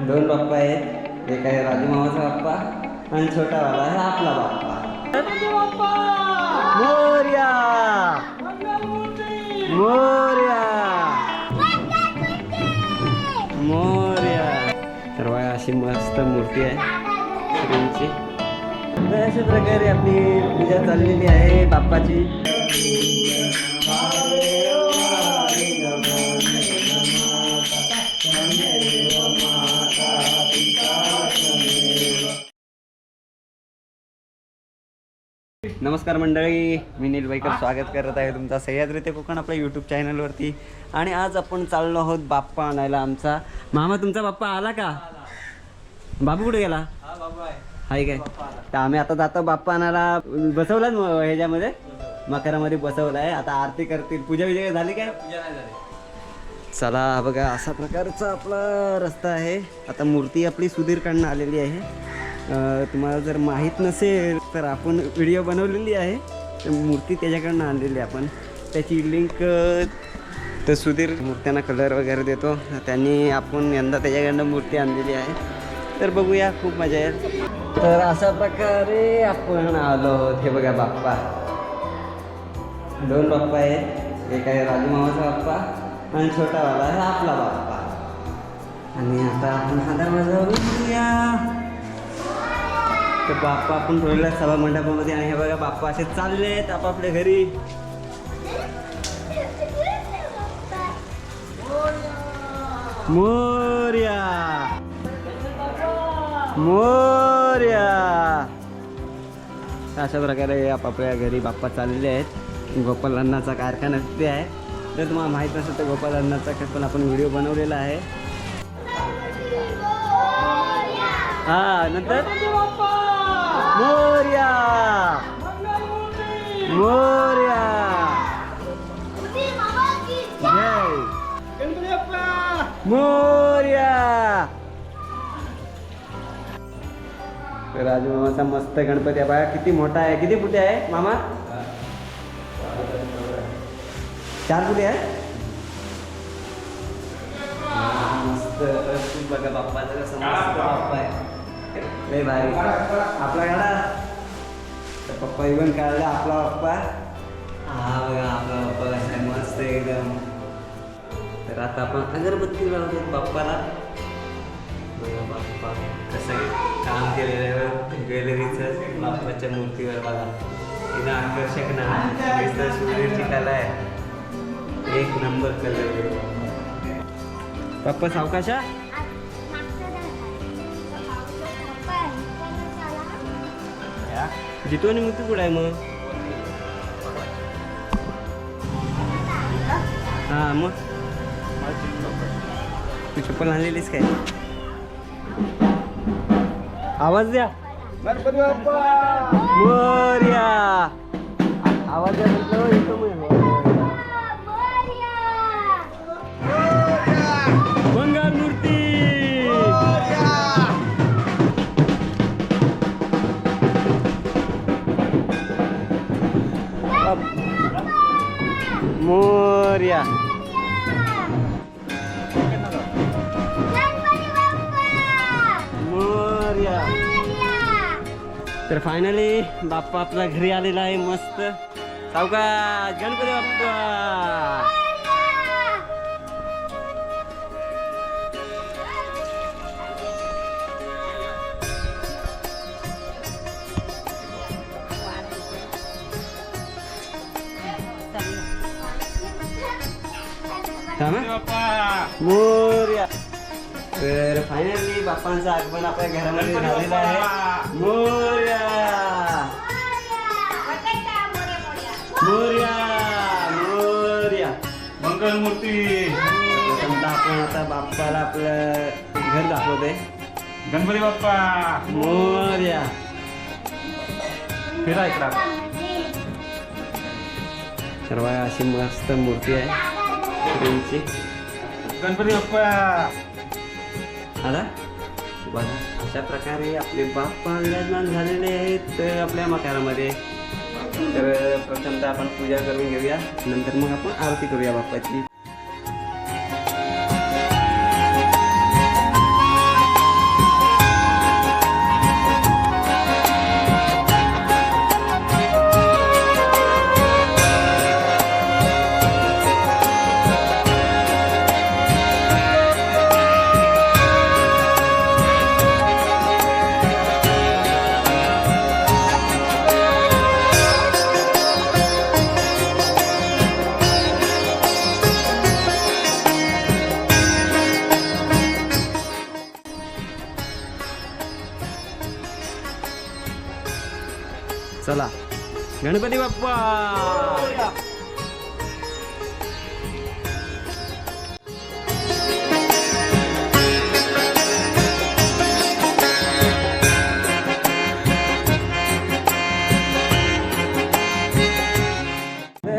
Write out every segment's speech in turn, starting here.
दोन बाप्पा आहेत. एक आहे राजू मामाचा बाप्पा आणि छोटा छोटावाला आहे आपला बाप्पा. मोर्या! मोर्या! मोर्या! तर बघा अशी मस्त मूर्ती आहे श्रींची. तर अशा प्रकारे आपली पूजा चाललेली आहे बाप्पाची. नमस्कार मंडळी मी नील बाईकर स्वागत करत आहे तुमचा सह्याद्री ते कोकण आपल्या यूट्यूब चॅनलवरती आणि आज आपण चाललो आहोत बाप्पा आणायला आमचा. मामा तुमचा बाप्पा आला का? बाबू कुठे गेला? हाय काय? तर आम्ही आता जातो बाप्पा आणायला. बसवलाच म- ह्याच्यामध्ये? मकरामध्ये बसवलं आहे आता आरती करतील. पूजा विजा झाली काय? चला हा बघा असा प्रकारचा आपला रस्ता आहे. आता मूर्ती आपली सुधीरकडनं आलेली आहे. तुम्हाला जर माहीत नसेल तर आपण व्हिडिओ बनवलेली आहे. तर मूर्ती त्याच्याकडनं आणलेली आहे आपण. त्याची लिंक तर सुधीर मूर्त्यांना कलर वगैरे देतो. त्यांनी आपण यंदा त्याच्याकडनं मूर्ती आणलेली आहे. तर बघूया खूप मजा येईल. तर अशा प्रकारे आपण आलो आहोत. हे बघा बाप्पा. दोन बाप्पा आहेत. एक आहे राजूमामाचा बाप्पा आणि छोटावाला आहे आपला बाप्पा. आणि आता आपण हा दरवाजा तर बाप्पा आपण ठेवलेला आहे सभा मंडपामध्ये आणि हे बघा बाप्पा असे चालले आहेत आपापल्या घरी. मोर्या. मोर्या. अशा प्रकारे आपापल्या घरी बाप्पा चाललेले आहेत. गोपाल अन्नाचा कारखाना तिथे आहे. जर तुम्हाला माहीत नसेल तर गोपाल अन्नाचा पण आपण व्हिडिओ बनवलेला आहे. हा नंतर? मोर्या. मोर्या. मोर्या. राजू मामाचा मस्त गणपती आहे. बघा किती मोठा आहे? किती फुटे आहे? मामा? चार फुटे आहे? मस्त. बघा बाप्पाचा जरा मस्त बाप्पा आहे. लय भारी. आपला गाडा. तर पप्पा इवन काढला आपला पप्पा. हा बघा आपला पप्पा कसा आहे मस्त एकदम. तर आता आपण अगरबत्ती लावतो बाप्पाला बघा बाप्पा कसं काम केलेलं आहे ज्वेलरीचं बाप्पाच्या मूर्तीवर बघा. तिनं आकर्षक ना नुसतं कला आहे. एक नंबर कलर पप्पा सावकाशा जितू आणि मूर्ती कुठं आहे मग? हा मग? तू चप्पल आणलेलीस काय? आवाज द्या. मोर्या! आवाज द्या म्हटलं हो, येतो मग. मंगल मूर्ती मोर्या. मोर्या. तर फायनली बाप्पा आपला घरी आलेला आहे मस्त. सावका गणपती बाप्पा. मोर्या. तर फायनली बाप्पांचं आगमन आपल्या घरामध्ये झालेलं आहे. मोर्या. मोर्या. मोर्या. मंगल मूर्ती प्रथमतः आपण आता बाप्पाला आपलं घर दाखवते गणपती बाप्पा. मोर्या. फिरा इकडा. सर्व अशी मस्त मूर्ती आहे. श्रींची गणपती बाप्पा. आला? बघा अशा प्रकारे आपले बाप्पा विराजमान झालेले आहेत आपल्या मकारामध्ये तर प्रथमतः आपण पूजा करून घेऊया नंतर मग आपण आरती करूया बाप्पाची. चला. गणपती बाप्पा!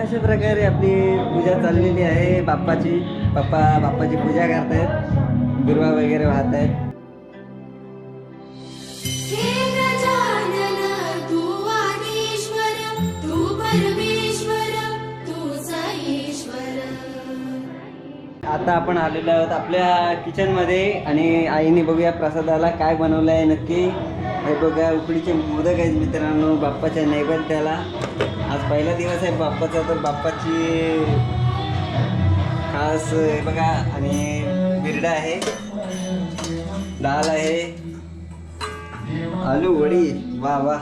अशा प्रकारे आपली पूजा चाललेली आहे. बाप्पाची बाप्पा बाप्पाची पूजा करतायत. दुर्वा वगैरे वाहत आहेत आता आपण आलेलो आहोत आपल्या किचनमध्ये आणि आईने बघूया प्रसादाला काय बनवलं आहे नक्की. हे बघा उकडीचे मोदक आहेत मित्रांनो बाप्पाच्या नैवेद्याला. आज पहिला दिवस आहे बाप्पाचा तर बाप्पाची खास हे बघा आणि बिरडा आहे डाळ आहे आलू वडी वा वा.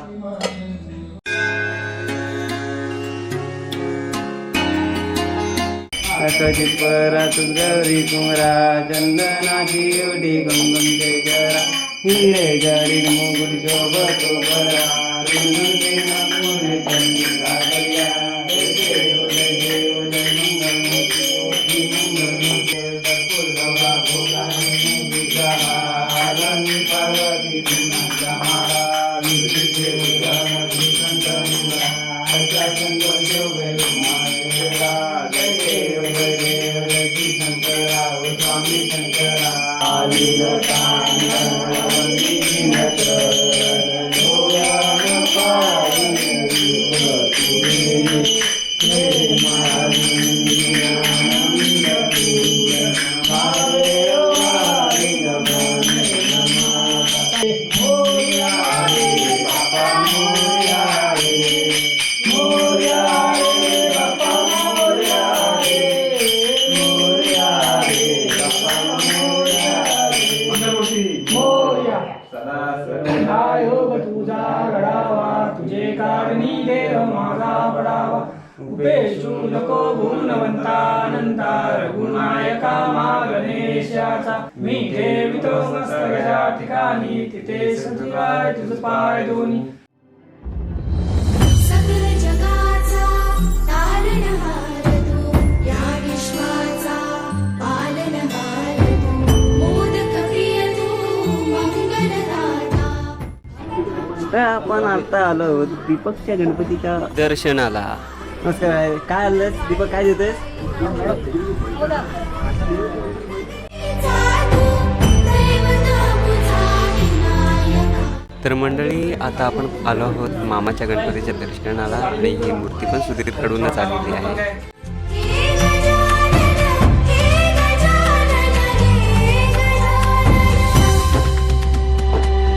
अकजी परत गौरी कुमरा चंदनाची उडी गंगम जय जरा. हिरे जरी मुगुल शोभतो बरा रुंदे नागुरे आली नको अनंता रघुनायका मा गणेशाचा मी ठेवितो ठिकाणी तिथे तुझ पाय दोन्ही। सकल जगाचा तारणहार तू या विश्वाचा पालनहार तू मोदक प्रिय तू मंगलदाता। तर आपण आता आलो दीपकच्या गणपतीच्या दर्शनाला. नमस्कार काय आलं दीपक काय देतोयस? तर मंडळी आता आपण आलो आहोत मामाच्या गणपतीच्या दर्शनाला आणि ही मूर्ती पण सुधीरकडूनच आलेली आहे.